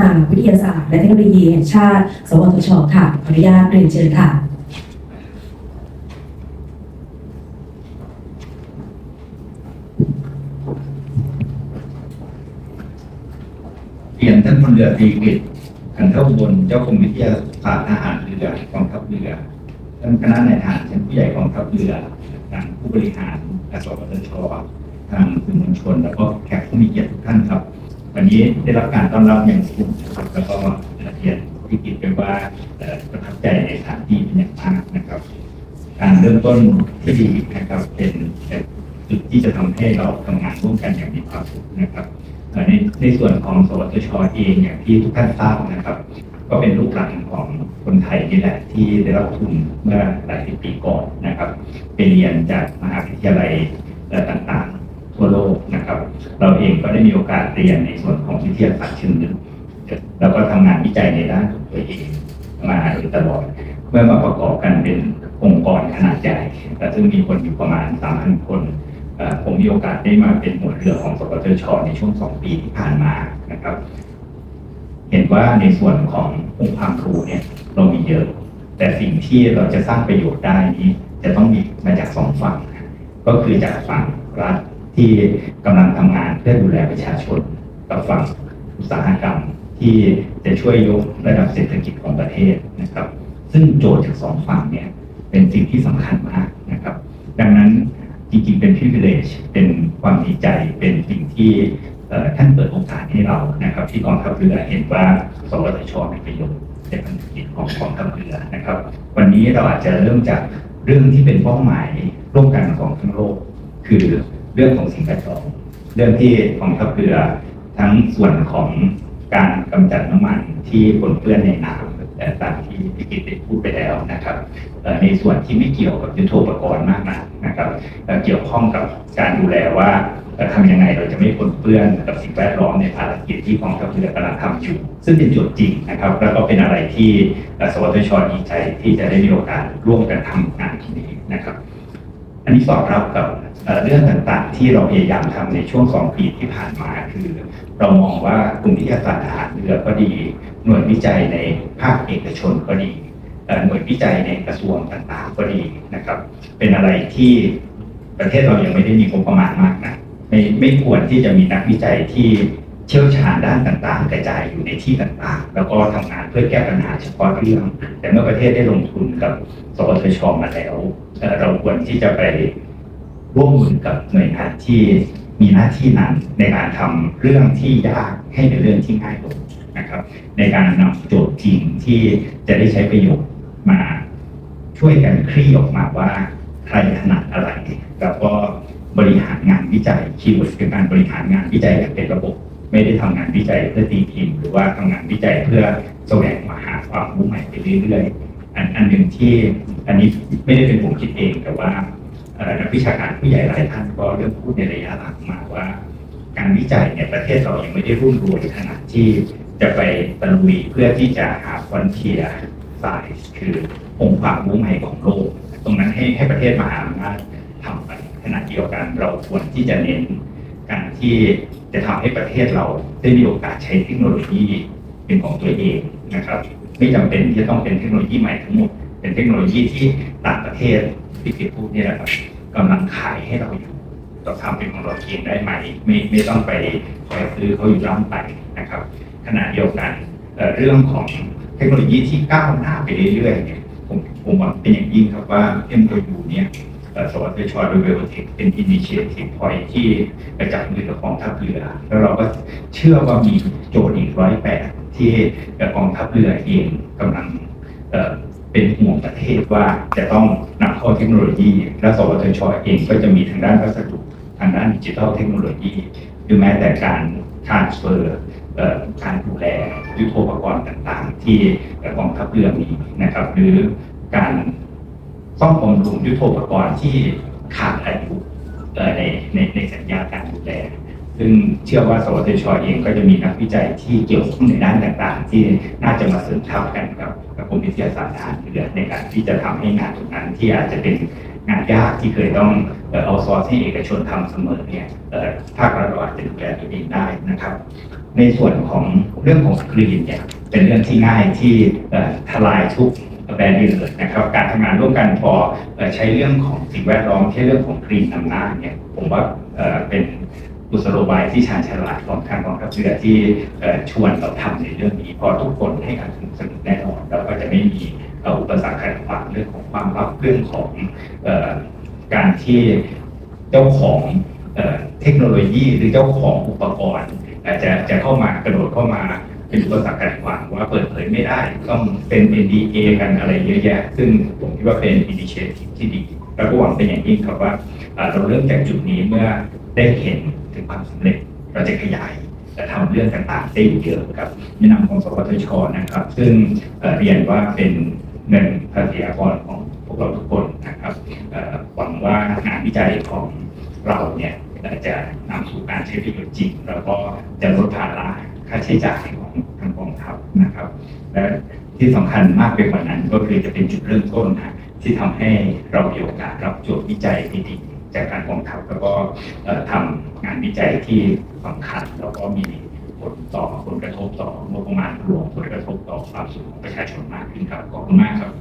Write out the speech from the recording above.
นางวิทยาศาสตร์และเทคโนโลยีแห่งชาติ สวทช ค่ะ ขออนุญาตเรียนเชิญค่ะ เรียนท่านพลเรือตรีกฤษกันเท่าบนเจ้ากรมวิทยาศาสตร์ทหารเรือกองทัพเรือท่านคณะนายทหารชั้นผู้ใหญ่กองทัพเรือทางผู้บริหารกสปทชทางสื่อมวลชน แล้วก็แขกผู้มีเกียรติทุกท่านครับ วันนี้ได้รับการต้อนรับอย่างสูงนะครับแล้วก็เรียนที่กิจไปว่าเอ่อประทับใจในสถานที่เป็นอย่างมากนะครับ การเริ่มต้นที่ดีนะครับเป็นจุดที่จะทำให้เราทำงานร่วมกันอย่างมีความสุขนะครับในในส่วนของสวทชเองอย่างที่ทุกท่านทราบนะครับ ก็เป็นลูกหลานของคนไทยนี่แหละที่ได้รับทุนเมื่อหลายสิบปีก่อนนะครับไปเรียนจากมหาวิทยาลัยต่างๆ ทั่วโลกนะครับ เราเองก็ได้มีโอกาสเรียนในส่วนของวิทยาศาสตร์เชิงลึกแล้วก็ทำงานวิจัยในด้านของตัวเองมาโดยตลอด เมื่อมาประกอบกันเป็นองค์กรขนาดใหญ่แต่ซึ่งมีคนอยู่ประมาณ 3,000 คน ผมมีโอกาสได้มาเป็นหัวเรือของสปทช ในช่วง 2 ปีที่ผ่านมานะครับ เห็นว่าในส่วนขององค์ความรู้เนี่ยเรามีเยอะ แต่สิ่งที่เราจะสร้างประโยชน์ได้นี้ จะต้องมีมาจากสองฝั่ง ก็คือจากฝั่งรัฐ ที่กำลังทำงานเพื่อดูแลประชาชน กับฝั่งอุตสาหกรรมที่จะช่วยยกระดับเศรษฐกิจของประเทศนะครับ ซึ่งโจทย์จากสองฝั่งเนี่ยเป็นสิ่งที่สำคัญมากนะครับ ดังนั้นจริงๆเป็น privilege เป็นความดีใจเป็นสิ่งที่ท่านเปิดโอกาสให้เรานะครับ ที่กองทัพเรือเห็นว่าสวทชมีประโยชน์ในภารกิจของกองทัพเรือนะครับ วันนี้เราอาจจะเริ่มจากเรื่องที่เป็นเป้าหมายร่วมกันของทั้งโลก คือ เรื่องของสิ่งแวดล้อมเรื่องที่กองทัพเรือทั้งส่วนของการกำจัดน้ำมันที่ปนเปื้อนในน้ำแต่ตามที่พี่กิตได้พูดไปแล้วนะครับในส่วนที่ไม่เกี่ยวกับยุทโธปกรณ์มากนักนะครับเอ่อเกี่ยวข้องกับการดูแลว่าเอ่อทำยังไงเราจะไม่ปนเปื้อนกับสิ่งแวดล้อมในภารกิจที่กองทัพเรือกำลังทำอยู่ ซึ่งเป็นจทย์จริงนะครับ แล้วก็เป็นอะไรที่สวทชดีใจที่จะได้มีโอกาสร่วมกันทำงานที่นี้นะครับ อันนี้สอดรับกับ เรื่องต่างๆ ที่เราพยายามทำในช่วงสองปีที่ผ่านมาคือ เรามองว่ากลุ่มวิทยาศาสตร์ทหารเรือก็ดี หน่วยวิจัยในภาคเอกชนก็ดีหน่วยวิจัยในกระทรวงต่างๆก็ดีนะครับ เป็นอะไรที่ประเทศเรายังไม่ได้มีงบประมาณมากนะไม่ไม่ควรที่จะมีนักวิจัยที่เชี่ยวชาญด้านต่างๆ กระจายอยู่ในที่ต่างๆ แล้วก็ทำงานเพื่อแก้ปัญหาเฉพาะเรื่อง แต่เมื่อประเทศได้ลงทุนกับสวทชมาแล้ว เราควรที่จะไป ร่วมมือกับหน่วยงานที่มีหน้าที่นั้นในการทำเรื่องที่ยากให้เป็นเรื่องที่ง่ายลงนะครับ ในการนำโจทย์จริงที่จะได้ใช้ประโยชน์มาช่วยกันคลี่ออกมาว่าใครถนัดอะไร แล้วก็บริหารงานวิจัยคีย์เวิร์ดคือการบริหารงานวิจัยอย่างเป็นระบบ ไม่ได้ทำงานวิจัยเพื่อตีพิมพ์หรือว่าทำงานวิจัยเพื่อแสวงมาหาความรู้ใหม่ไปเรื่อยๆอันอันหนึ่งที่อันนี้ไม่ได้เป็นผมคิดเองแต่ว่า นักวิชาการผู้ใหญ่หลายท่านก็เริ่มพูดในระยะหลังมาว่า การวิจัยเนี่ยประเทศเรายังไม่ได้รุ่งรวยขนาดที่จะไปตะลุยเพื่อที่จะหาฟอนเทียสายคือองค์ความรู้ใหม่ของโลก ตรงนั้นให้ให้ประเทศมหาอำนาจทำไปขณะเดียวกันเราควรที่จะเน้นการที่จะทำให้ประเทศเราได้มีโอกาสใช้เทคโนโลยีเป็นของตัวเองนะครับ ไม่จำเป็นที่จะต้องเป็นเทคโนโลยีใหม่ทั้งหมด เป็นเทคโนโลยีที่ต่างประเทศ ที่พี่พูดเนี่ยนะครับกำลังขายให้เราอยู่เราทำเป็นของเราเองได้ไหมไม่ไม่ต้องไปคอยซื้อเขาอยู่ร่ำไปนะครับขณะเดียวกันเรื่องของเทคโนโลยีที่ก้าวหน้าไปเรื่อยๆเนี่ยผมผมหวังเป็นอย่างยิ่งครับว่า MOU เนี่ยสวัสดิชอยเวลเทคเป็นอินิเชทีฟพอยที่กระจับมือกับกองทัพเรือ แล้วเราก็เชื่อว่ามีโจทย์อีกร้อยแปดที่กองทัพเรือเองกำลัง เป็นห่วงประเทศว่าจะต้องนำเข้าเทคโนโลยี และสวทชเองก็จะมีทางด้านวัสดุทางด้านดิจิทัลเทคโนโลยีหรือแม้แต่การ transfer เอ่อการดูแลยุทโธปกรณ์ต่างๆ ที่กองทัพเรือมีนะครับ หรือการซ่อมบำรุงยุทโธปกรณ์ที่ขาดอายุในในในสัญญาการดูแล ซึ่งเชื่อว่า สวทชเองก็จะมีนักวิจัยที่เกี่ยวข้องในด้านต่างๆ ที่น่าจะมาเสริมทัพกันกับกับกรมวิทยาศาสตร์ทหารเรือในการที่จะทำให้งานตรงนั้นที่อาจจะเป็นงานยากที่เคยต้องเอาซอร์สให้เอกชนทำเสมอเนี่ยภาครัฐอาจจะดูแลตัวเองได้นะครับ ในส่วนของเรื่องของสกรีนเนี่ยเป็นเรื่องที่ง่ายที่ทลายทุกแบรนด์เลยนะครับการทำงานร่วมกันพออใช้เรื่องของสิ่งแวดล้อมใช้เรื่องของกรีนนำหน้าเนี่ยผมว่าเป็น กุศโลบายที่ชาญฉลาดของทางกองทัพเรือที่เอ่ชวนเราทำในเรื่องนี้พอทุกคนให้การสนับสนุนแน่นอนแล้วก็จะไม่มีอุปสรรคขัดขวางเรื่องของความลับเรื่องของออการที่เจ้าของเอเทคโนโลยีหรือเจ้าของอุปกรณ์อาจจะจะเข้ามากระโดดเข้ามาเป็นอุปสรรคขัดขวางว่าเปิดเผยไม่ได้ต้องเป็น NDA กันอะไรเยอะแยะ ซึ่งผมคิดว่าเป็น initiative ที่ดี แล้วก็หวังเป็นอย่างยิ่งครับว่าเอ่อเราเริ่มจากจุดนี้เมื่อได้เห็น ถึงความสำเร็จเราจะขยายและทำเรื่องต่างๆได้อีกเยอะครับในะนาของสปทชนะครับ ซึ่งเรียนว่าเป็นเงินภาษีอากรของพวกเราทุกคนนะครับหวังว่างานวิจัยของเราเนี่ยจะนำสู่การใช้ประโยชน์จริง แล้วก็จะลดภาระค่าใช้จ่ายของทางกองทัพนะครับ และที่สำคัญมากไปกว่านั้นก็คือจะเป็นจุดเริ่มต้นที่ทำให้เรามีโอกาสรับโจทย์วิจัยดีๆ จากการกองทัพแล้วก็เอ่อทำงานวิจัยที่สำคัญแล้วก็มีผลต่อผลกระทบต่องบประมาณรวมผลกระทบต่อความสุขของประชาชนมากขึ้นครับขอบคุณมากครับ